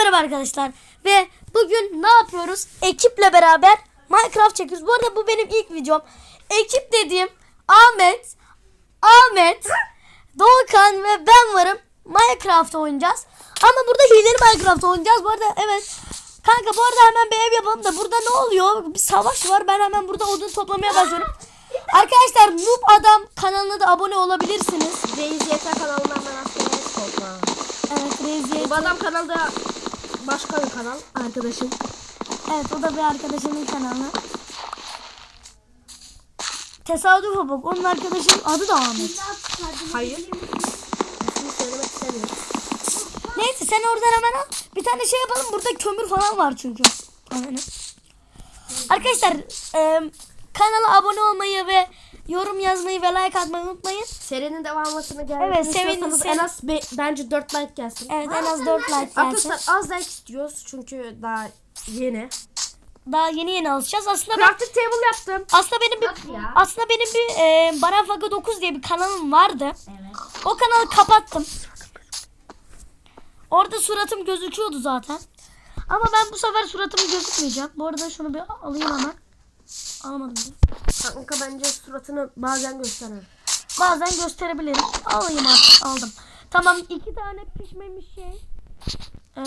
merhaba arkadaşlar. Ve bugün ne yapıyoruz? Ekiple beraber Minecraft çekiyoruz. Bu arada bu benim ilk videom. Ekip dediğim Ahmet, Ahmet, Doğukan ve ben varım. Minecraft oynayacağız. Ama burada hileli Minecraft oynayacağız. Bu arada evet. Kanka bu arada hemen bir ev yapalım da burada ne oluyor? Bir savaş var. Ben hemen burada odun toplamaya başlıyorum. Arkadaşlar Noob Adam kanalına da abone olabilirsiniz. Reis YT kanalından ben aslında korkma. Evet. Bu adam kanalda başka bir kanal arkadaşım. Evet o da bir arkadaşımın kanalı. Tesadüfe bak onun arkadaşının adı da Ahmet. Hayır. Neyse sen oradan hemen al. Bir tane şey yapalım burada kömür falan var çünkü. Aynen. Arkadaşlar e, kanala abone olmayı ve yorum yazmayı ve like atmayı unutmayın. Serinin devamlısını gelmesini Evet, sevin- sevin- en az be- bence 4 like gelsin. Evet en az 4 like gelsin. Arkadaşlar az like istiyoruz çünkü daha yeni. Daha yeni yeni alışacağız. Aslında ben Crafting table yaptım. aslında benim bir aslında benim bir e, Baran Faga 9 diye bir kanalım vardı. Evet. O kanalı kapattım. Orada suratım gözüküyordu zaten. Ama ben bu sefer suratım gözükmeyeceğim. Bu arada şunu bir alayım hemen. Alamadım. da. Kanka bence suratını bazen gösterir. Bazen gösterebilirim. Alayım artık. Aldım. Tamam iki tane pişmemiş şey. Ee,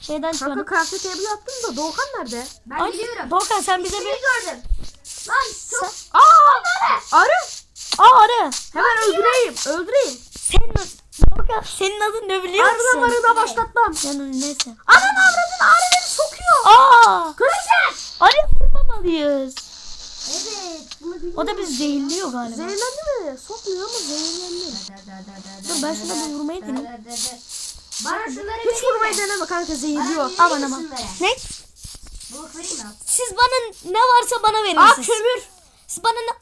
şeyden Kanka çıkardım. crafting table yaptım da Doğukan nerede? Ben Ay, biliyorum. Doğukan sen bize bir... gördüm. Lan çok Sen... Aa! Arı! Aa arı. Hemen öldüreyim. Öldüreyim. Senin, Doğukan senin adın ne biliyor Arıdan musun? arına başlatmam. Yani neyse. Ananı avradın arı beni sokuyor. Aa! Kıracak. Arıya vurmamalıyız. evet. O da bizi zehirliyor galiba. Zehirlendi mi? Sokmuyor ama zehirlendi. Dur ben şuna bir vurmayı deneyim. Bana şunları Hiç vurmayı deneme kanka zehirliyor. Aman aman. Ne? Siz bana ne varsa bana verin Aa kömür. Siz bana ne...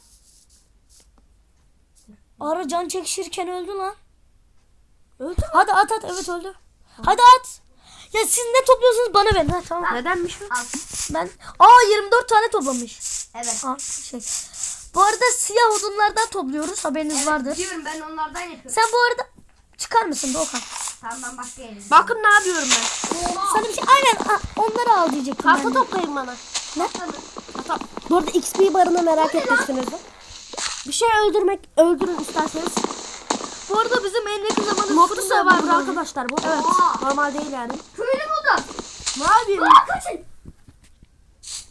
Arı can çekişirken öldü lan. Öldü mü? Hadi at at evet öldü. Hadi at. Ya siz ne topluyorsunuz bana verin. Ha, tamam. Nedenmiş bu? Al. Ben Aa 24 tane toplamış. Evet. Aa, şey. Bu arada siyah odunlardan topluyoruz. Haberiniz vardır. Diyorum ben onlardan yapıyorum. Sen bu arada çıkar mısın Doğukan? Tamam ben başka gidiyorum. Bakın ne yapıyorum ben. Sana bir şey aynen aa, onları al diyecektim Tahta toplayın bana. Ne? Tahta. Bu arada XP barını merak etmişsiniz. Bir şey öldürmek, öldürün isterseniz. Bu arada bizim en yakın zamanda Modlu var. arkadaşlar bu. Evet. Normal değil yani. Köylü buldum. Ne yapayım? Aa kaçın.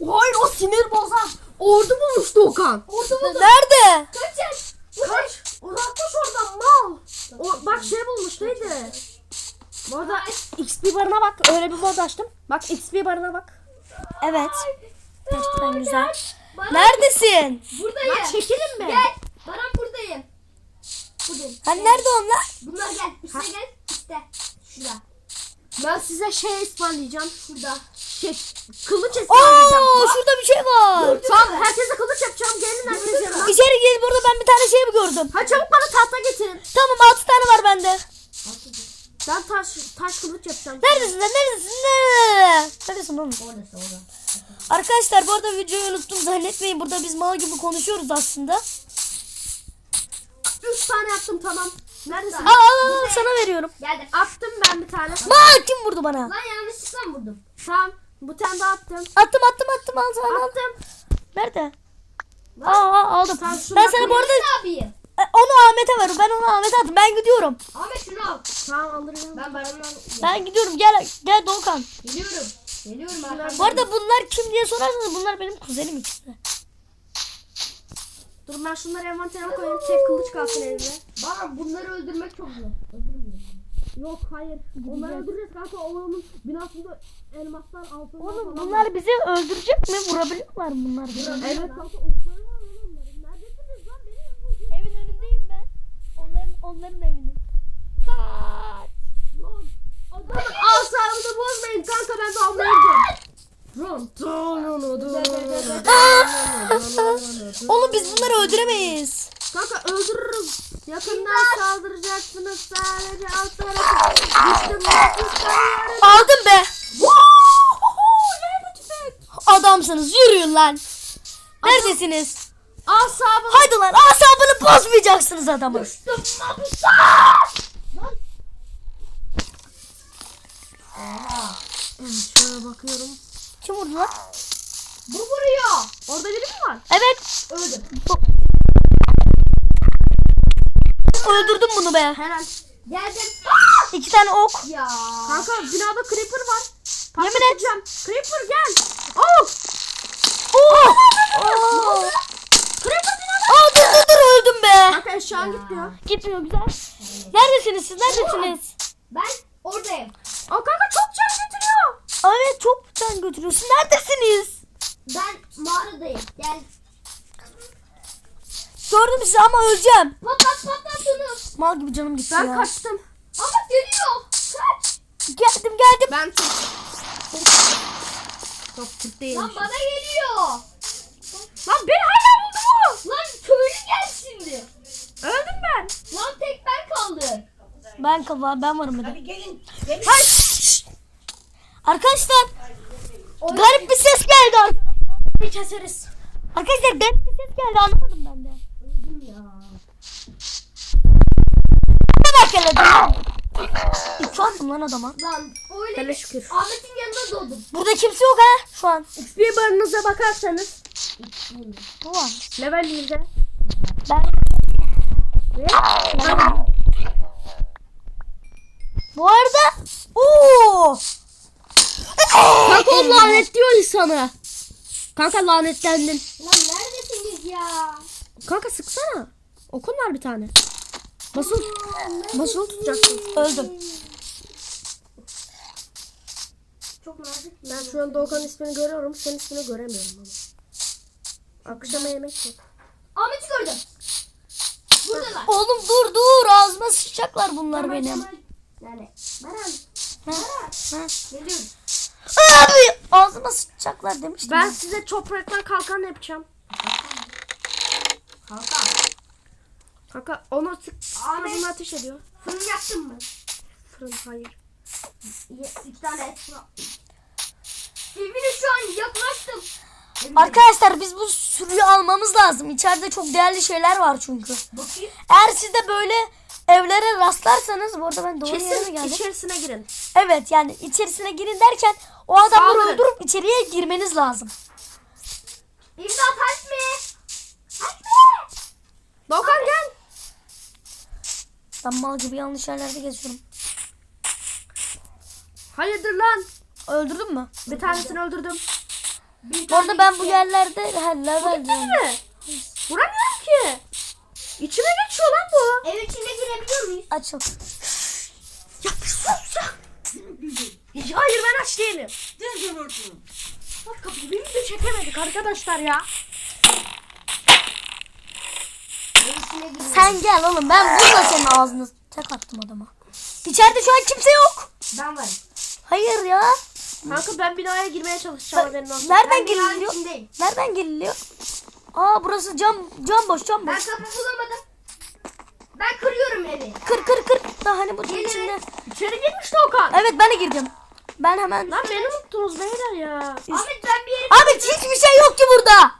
Hayır o sinir bozan. Ordu bulmuştu Okan. Orada buldum. Nerede? Kaçın. Kaç. Uzaklaş oradan mal. O, bak şey bulmuş neydi? Bu arada XP barına bak. Öyle bir mod açtım. Bak XP barına bak. Evet. Gerçekten güzel. Baran, Neredesin? Buradayım. Lan çekilin mi? Gel. Buradayım. Hani nerede onlar? Bunlar gel. Üste gel. Üste. Şurada. Ben size şey ısmarlayacağım. Şurada. Şey, kılıç ısmarlayacağım. Oo şurada bir şey var. Tamam herkese kılıç yapacağım. Gelin herkes yanıma. İçeri gel burada ben bir tane şey gördüm. Ha çabuk bana tahta getirin. Tamam 6 tane var bende. Ben taş taş kılıç yapacağım. Neredesin lan? Neredesin? Nerede? Neredesin oğlum? Orası orada. Arkadaşlar bu arada videoyu unuttum zannetmeyin. Burada biz mal gibi konuşuyoruz aslında. Üç tane yaptım tamam. Neredesin? Aa, al, al, al, sana veriyorum. Geldim. Attım ben bir tane. Aa kim vurdu bana? Lan yanlışlıkla mı vurdum? Tamam. Bu tane daha attım. Attım attım attım al sana. Attım. Nerede? Aa, aa aldım. Sen şunu Ben bak- sana bu arada yapayım? e, onu Ahmet'e ver. Ben onu Ahmet'e attım. Ben gidiyorum. Ahmet şunu al. Tamam alırım. Ben Baran'ı al. Ben gidiyorum. Gel gel Doğukan. Geliyorum. Geliyorum. Bu arada bunlar kim diye sorarsanız bunlar benim kuzenim ikisi. Dur ben şunları envanterime koyayım. Tek kılıç kalsın elimde. Baran bunları öldürmek çok zor. Öldürmüyorum. Yok hayır. Onları öldüreceğiz kanka. Onun binasında elmaslar altın. Oğlum bunlar bizi öldürecek mi? Vurabiliyorlar mı bunlar? Evet kanka okları var lan onların. Neredesiniz lan? Beni. Evin önündeyim ben. Onların onların evinin. Kaç. Lan. Adamın asabını bozmayın kanka ben de. Run. Oğlum biz bunları öldüremeyiz. Kanka öldürürüz. Yakından saldıracaksınız sadece alt tarafı. Düştüm. Aldım be. Adamsınız yürüyün lan. Neredesiniz? Asabım. Hadi lan asabını bozmayacaksınız adamın. Oha. bakıyorum. Kim vurdu lan? Bu vuruyor. Orada biri mi var? Evet. Öldüm. Öldürdüm bunu be. Helal. Geldim. İki tane ok. Ya. Kanka binada creeper var. Yemin et. Creeper gel. Oh! Oo. Oo. Creeper binada. Aa dur dur dur öldüm be. Kanka eşyan gitmiyor. Gitmiyor güzel. Neredesiniz siz? Neredesiniz? Ben Can götürüyorsun. Neredesiniz? Ben mağaradayım. Gel. Gördüm sizi ama öleceğim. Patlat patlat şunu. Mal gibi canım gitti Ben ya. kaçtım. Ama geliyor. Kaç. Geldim geldim. Ben Türk. Çok Türk değilmiş. Lan bana geliyor. Lan beni hala buldu mu? Lan köylü gel şimdi. Öldüm ben. Lan tek ben kaldı. Ben kafa ben varım dedim. Gelin. Gelin. Hayır. Arkadaşlar garip bir ses geldi. arkadaşlar. Bir keseriz. Arkadaşlar garip bir ses geldi anlamadım ben de. Öldüm ya. Ne bakaladım. İki attım lan adama. Lan öyle Hele şükür. Ahmet'in yanında doğdum. Burada kimse yok ha şu an. XP barınıza bakarsanız Bu var. level 1'de Ben ve bu arada ooo. Kanka o lanetliyor insanı. Kanka lanetlendin. Lan neredesiniz ya? Kanka sıksana. Okun var bir tane. Basılı, basılı tutacaksın. Öldüm. Çok nazik. Ben şu an Doğukan ismini görüyorum. Senin ismini göremiyorum ama. Akşama yemek yok. Ahmet'i gördüm. Buradalar. Oğlum dur dur ağzıma sıçacaklar bunlar benim. Yani Baran. Ha, ha. Geliyorum. Abi ağzıma sıçacaklar demiştim. Ben Ben... size topraktan kalkan yapacağım. Kalkan. Kanka onu sık sıkmadığını ateş ediyor. Fırın yaptın mı? Fırın hayır. İki tane et. Evine şu an yaklaştım. Arkadaşlar biz bu sürüyü almamız lazım. İçeride çok değerli şeyler var çünkü. Bakayım. Eğer siz de böyle evlere rastlarsanız bu arada ben doğru yere mi Kesin geldim? içerisine girin. Evet yani içerisine girin derken o adamları Saldırın. öldürüp içeriye girmeniz lazım. İmdat Hasmi. Hasmi. Doğukan gel. Ben mal gibi yanlış yerlerde geziyorum. Hayırdır lan. Öldürdün mü? Bir tanesini öldürdüm. Bir Bu arada tane ben bu yerlerde he, level Değil mi? Vuramıyorum ki. İçime geçiyor lan bu. Ev içine girebiliyor muyuz? Açıl. Ya bir sus ya. Hayır ben aç değilim. Gel orada. Bak kapıyı bir de çekemedik arkadaşlar ya. Sen gel oğlum ben burada senin ağzını tek attım adama. İçeride şu an kimse yok. Ben varım. Hayır ya. Kanka ben binaya girmeye çalışacağım Ben- olsun. nereden Ben giriliyor? Nereden giriliyor? Aa burası cam cam boş cam Ben boş. kapı bulamadım. Ben kırıyorum evi. Kır kır kır. Daha hani bu Gelin. içinde. İçeri girmiş Doğukan. Evet ben de girdim. Ben hemen. Lan beni unuttunuz beyler ya. Ahmet ben bir yere... Abi hiçbir şey yok ki burada.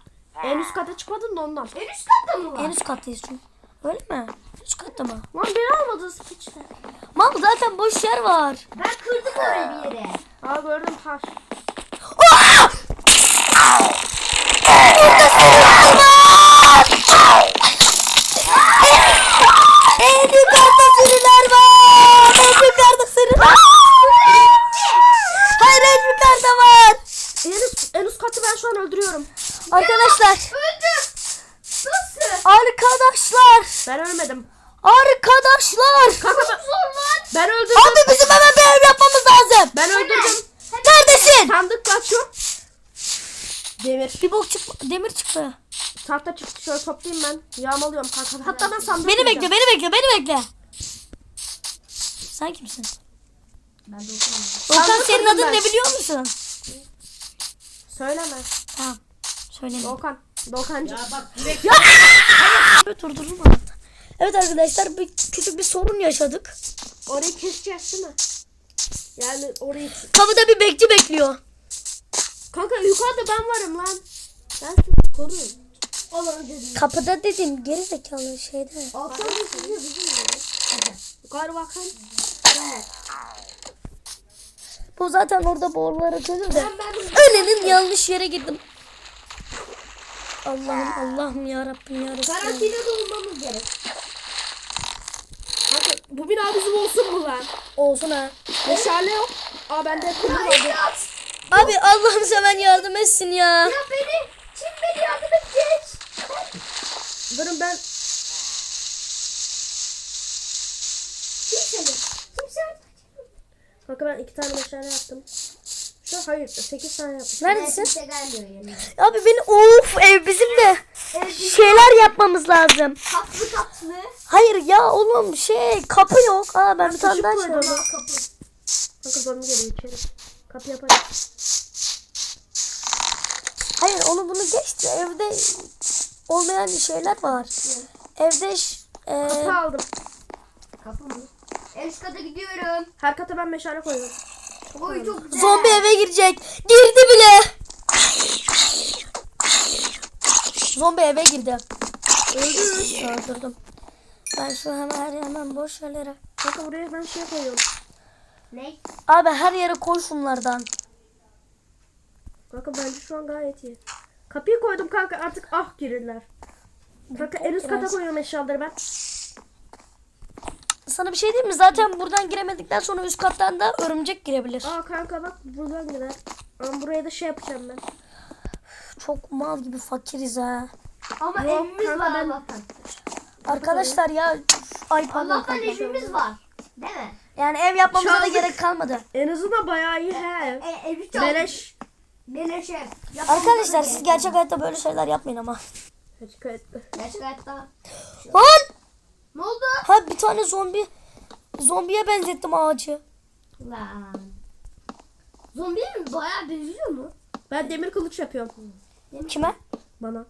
En üst kata çıkmadın da ondan. En üst katta mı var? En üst kattayız çünkü. Öyle mi? Üst katta mı? Lan beni almadınız piçte. Mal zaten boş yer var. Ben kırdım orayı bir yere. Aa gördüm taş. Aa! En yukarıda sürüler var. En yukarıda sürüler. Hayır en yukarıda var. En üst, en üst katı ben şu an öldürüyorum. Arkadaşlar. Öldüm. Nasıl? Arkadaşlar. Ben ölmedim. Arkadaşlar. Kanka ben, ben öldürdüm. Abi bizim hemen bir ev yapmamız lazım. Ben öldürdüm. Neredesin? Sandık kaçıyor. Demir. Bir bok çık demir çıktı. Tahta çıktı şöyle toplayayım ben. Yağmalıyorum kanka. Hatta ben sandık Beni bekle, beni bekle, beni bekle. Sen kimsin? Ben de okumuyorum. Sandık senin kurdum adın ben. ne biliyor musun? Söyleme. Tamam. Söyle. Doğukan. Doğukancı. Ya bak direkt Evet durdurun bana. Evet arkadaşlar bir küçük bir sorun yaşadık. Orayı keseceğiz değil mi? Yani orayı... Kapıda bir bekçi bekliyor. Kanka yukarıda ben varım lan. Ben seni koruyorum. Olan dedim. Kapıda dedim geri zekalı şeyde. Alttan da bizim mi? Yukarı bakın. Bu zaten orada de. Ben ben Ölenin yanlış yere girdim. Allah'ım Allah'ım ya Rabbim ya Rabbim. karantinada olmamız gerek. Kanka bu bina bizim olsun mu lan? Olsun ha. Meşale yok. Aa bende Ya vardı. Abi Allah'ım seven yardım etsin ya. Ya beni kim beni yardım edecek? Durun ben Kimsenin. Kimse Kanka ben iki tane meşale yaptım. Şu hayır sekiz tane yaptım. Neredesin? Kimse gelmiyor. Abi beni of ev bizim de şeyler yapmamız lazım. Tatlı tatlı. Hayır ya oğlum şey kapı yok. Aa ben bir tane daha şey koydum. yapayım. Ama kapı. Kanka zombi geliyor içeri. Kapı yaparım. Hayır onu bunu geçti. Evde olmayan şeyler var. Evde ş- e, Kapı aldım. Kapı mı? En üst kata gidiyorum. Her kata ben meşale koydum. Oy çok güzel. zombi eve girecek. Girdi bile. Zombi eve girdi. Öldü. Öldürdüm. Ben şu hemen hemen boş yerlere. Kanka buraya ben şey koyuyorum. Ne? Abi her yere koy şunlardan. Kanka bence şu an gayet iyi. Kapıyı koydum kanka artık ah girirler. Kanka en üst kata koyuyorum eşyaları ben. Sana bir şey diyeyim mi? Zaten buradan giremedikten sonra üst kattan da örümcek girebilir. Aa kanka bak buradan gider. Ama buraya da şey yapacağım ben. Çok mal gibi fakiriz ha. Ama Yok, evimiz kanka var ben- Allah'tan. Arkadaşlar ya ay pardon Allah'tan kanka. evimiz var. Değil mi? Yani ev yapmamıza da gerek kalmadı. En azından bayağı iyi he. E, evi çok. Beleş. Beleş ev. Arkadaşlar siz gerçek hayatta böyle şeyler yapmayın ama. Açık etti. Gerçek hayatta. Lan! Ne oldu? Ha bir tane zombi zombiye benzettim ağacı. Lan. Zombi mi? Bayağı benziyor mu? Ben demir kılıç yapıyorum. Kime? Bana.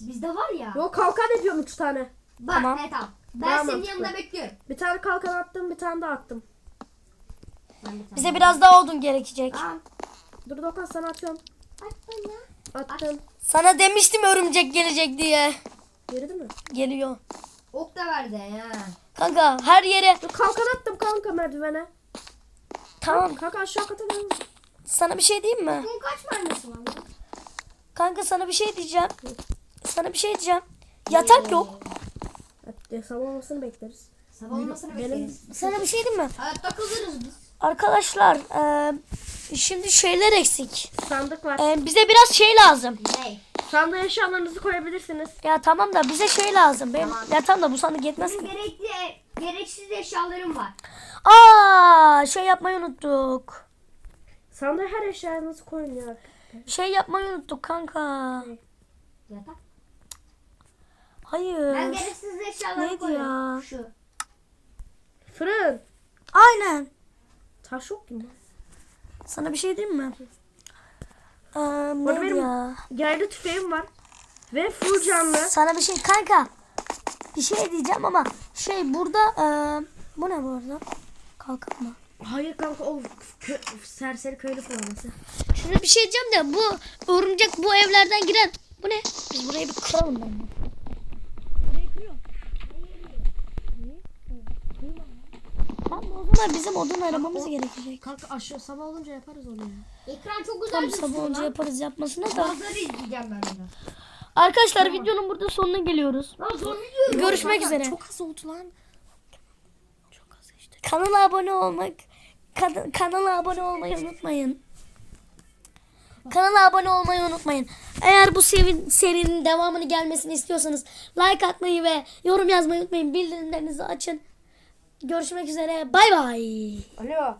Bizde var ya. Yok kalkan yapıyorum üç tane. Bak Tamam. he tamam. Ben Daha senin mantıklı. yanında bekliyorum. Bir tane kalkan attım bir tane daha attım. Ben bir tane. Bize biraz daha odun gerekecek. Tamam. Dur Dokan sana atıyorum. Aç bana. Attım. Sana demiştim örümcek gelecek diye. Geridi mi? Geliyor. Ok da verdi ya. Kanka her yere Dur kalkan attım kanka merdivene. tamam. Kanka aşağı kata ben. Sana bir şey diyeyim mi? Bunun kaç mermisi var? Kanka sana bir şey diyeceğim. Sana bir şey diyeceğim. Yatak yok. Hadi sabah olmasını bekleriz. Sabah olmasını bekleriz. Sana bir şey diyeyim mi? Hayatta kalırız biz. Arkadaşlar eee, şimdi şeyler eksik. Sandık var. Eee, bize biraz şey lazım. Ne? Sandığa eşyalarınızı koyabilirsiniz. Ya tamam da bize şey lazım. Benim Tamam. yatağım da bu sandık yetmez Benim ki. gerekli, gereksiz eşyalarım var. Aa şey yapmayı unuttuk. Sandığa her eşyanızı koyun ya. Şey yapmayı unuttuk kanka. Yatak. Hayır. Ben gereksiz eşyalarımı Neydi koyuyorum. ya? Şu. Fırın. Aynen. Taş yok mu? Sana bir şey diyeyim mi? Ee, neydi benim ya? yaylı tüfeğim var. Ve full canlı. Sana bir şey kanka. Bir şey diyeceğim ama şey burada ee, bu ne bu arada? Kalkan mı? Hayır kanka o kö- serseri köylü forması. Şurada bir şey diyeceğim de bu örümcek bu evlerden giren bu ne? Biz burayı bir kıralım ben. Tamam zaman bizim odun aramamız gerekecek. Kanka aşağı sabah olunca yaparız onu ya. Ekran çok güzel Tam sabah lan. yaparız yapmasına da. Bazıları izleyeceğim ben de. Arkadaşlar videonun burada sonuna geliyoruz. Lan zombi diyorum. Görüşmek üzere. Çok az oldu lan. Çok az işte. Kanala abone olmak, kan- kanala abone olmayı unutmayın. Kanala abone olmayı unutmayın. Eğer bu seri- serinin devamını gelmesini istiyorsanız like atmayı ve yorum yazmayı unutmayın. Bildirimlerinizi açın. Görüşmek üzere. Bay bay. Alo.